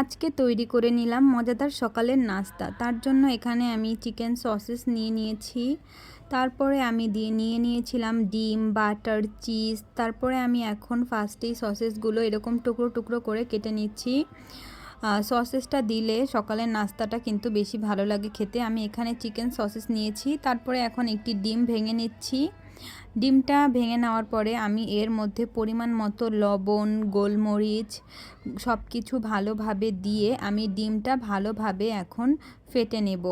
আজকে তৈরি করে নিলাম মজাদার সকালের নাস্তা। তার জন্য এখানে আমি চিকেন সসেস নিয়ে নিয়েছি। তারপরে আমি দিয়ে নিয়ে নিয়েছিলাম ডিম, বাটার, চিজ। তারপরে আমি এখন ফার্স্টেই সসেসগুলো এরকম টুকরো টুকরো করে কেটে নিচ্ছি। সসেসটা দিলে সকালের নাস্তাটা কিন্তু বেশি ভালো লাগে খেতে। আমি এখানে চিকেন সসেস নিয়েছি। তারপরে এখন একটি ডিম ভেঙে নিচ্ছি। ডিমটা ভেঙে নেওয়ার পরে আমি এর মধ্যে পরিমাণ মতো লবণ, গোলমরিচ সব কিছু ভালোভাবে দিয়ে আমি ডিমটা ভালোভাবে এখন ফেটে নেব,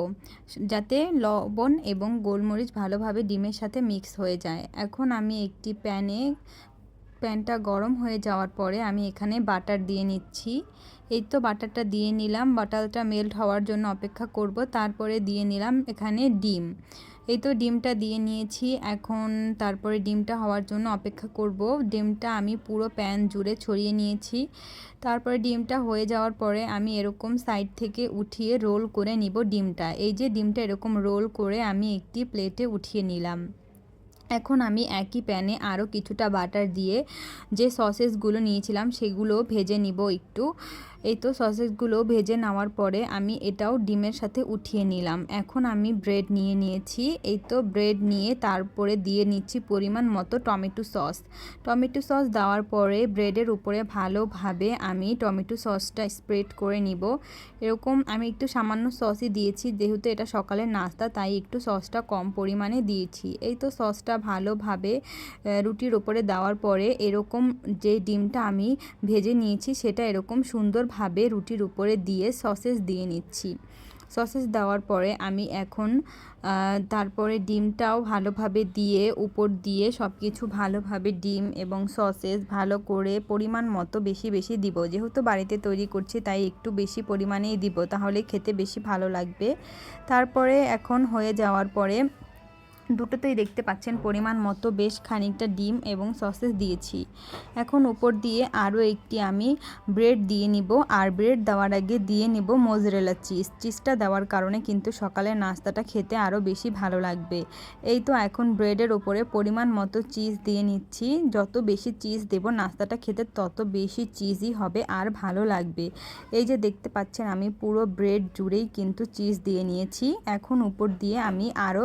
যাতে লবণ এবং গোলমরিচ ভালোভাবে ডিমের সাথে মিক্স হয়ে যায়। এখন আমি একটি প্যানে, প্যানটা গরম হয়ে যাওয়ার পরে আমি এখানে বাটার দিয়ে নিচ্ছি। এই তো বাটারটা দিয়ে নিলাম, বাটারটা মেল্ট হওয়ার জন্য অপেক্ষা করব, তারপরে দিয়ে নিলাম এখানে ডিম। এই তো ডিমটা দিয়ে নিয়েছি। এখন তারপরে ডিমটা হওয়ার জন্য অপেক্ষা করব। ডিমটা আমি পুরো প্যান জুড়ে ছড়িয়ে নিয়েছি। তারপরে ডিমটা হয়ে যাওয়ার পরে আমি এরকম সাইড থেকে উঠিয়ে রোল করে নিব ডিমটা। এই যে ডিমটা এরকম রোল করে আমি একটি প্লেটে উঠিয়ে নিলাম। এখন আমি একই প্যানে আরও কিছুটা বাটার দিয়ে যে সসেসগুলো নিয়েছিলাম সেগুলো ভেজে নিব একটু। এই তো সসেসগুলো ভেজে নেওয়ার পরে আমি এটাও ডিমের সাথে উঠিয়ে নিলাম। এখন আমি ব্রেড নিয়ে নিয়েছি। এই তো ব্রেড নিয়ে তারপরে দিয়ে নিচ্ছি পরিমাণ মতো টমেটো সস। টমেটো সস দেওয়ার পরে ব্রেডের উপরে ভালোভাবে আমি টমেটো সসটা স্প্রেড করে নিব। এরকম আমি একটু সামান্য সসই দিয়েছি, যেহেতু এটা সকালের নাস্তা, তাই একটু সসটা কম পরিমাণে দিয়েছি। এই তো সসটা ভালোভাবে রুটির ওপরে দেওয়ার পরে এরকম যে ডিমটা আমি ভেজে নিয়েছি, সেটা এরকম সুন্দরভাবে রুটির উপরে দিয়ে সসেস দিয়ে নিচ্ছি। সসেস দেওয়ার পরে আমি এখন তারপরে ডিমটাও ভালোভাবে দিয়ে, উপর দিয়ে সব কিছু ভালোভাবে ডিম এবং সসেস ভালো করে পরিমাণ মতো বেশি বেশি দিব। যেহেতু বাড়িতে তৈরি করছি, তাই একটু বেশি পরিমাণেই দিব, তাহলে খেতে বেশি ভালো লাগবে। তারপরে এখন হয়ে যাওয়ার পরে দুটোতেই দেখতে পাচ্ছেন পরিমাণ মতো বেশ খানিকটা ডিম এবং সসেস দিয়েছি। এখন উপর দিয়ে আরও একটি আমি ব্রেড দিয়ে নিব আর ব্রেড দেওয়ার আগে দিয়ে নিব মোজরেলা চিজ। চিজটা দেওয়ার কারণে কিন্তু সকালে নাস্তাটা খেতে আরও বেশি ভালো লাগবে। এই তো এখন ব্রেডের ওপরে পরিমাণ মতো চিজ দিয়ে নিচ্ছি। যত বেশি চিজ দেব নাস্তাটা খেতে তত বেশি চিজই হবে আর ভালো লাগবে। এই যে দেখতে পাচ্ছেন আমি পুরো ব্রেড জুড়েই কিন্তু চিজ দিয়ে নিয়েছি। এখন উপর দিয়ে আমি আরও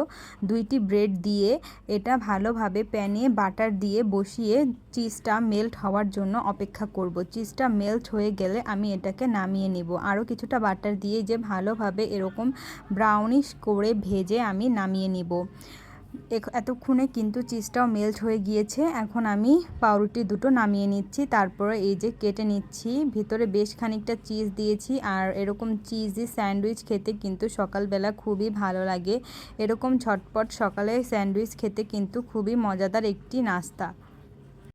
দুইটি ব্রেড দিয়ে এটা ভালোভাবে প্যানে বাটার দিয়ে বসিয়ে চিজটা মেল্ট হওয়ার জন্য অপেক্ষা করব। চিজটা মেল্ট হয়ে গেলে আমি এটাকে নামিয়ে নিব। আরও কিছুটা বাটার দিয়ে যে ভালোভাবে এরকম ব্রাউনিশ করে ভেজে আমি নামিয়ে নিব। এতক্ষণে কিন্তু চিজটাও মেল্ট হয়ে গিয়েছে। এখন আমি পাউরুটি দুটো নামিয়ে নিচ্ছি। তারপরে এই যে কেটে নিচ্ছি, ভিতরে বেশ খানিকটা চিজ দিয়েছি। আর এরকম চিজি স্যান্ডউইচ খেতে কিন্তু সকালবেলা খুবই ভালো লাগে। এরকম ছটপট সকালে স্যান্ডউইচ খেতে কিন্তু খুবই মজাদার একটি নাস্তা।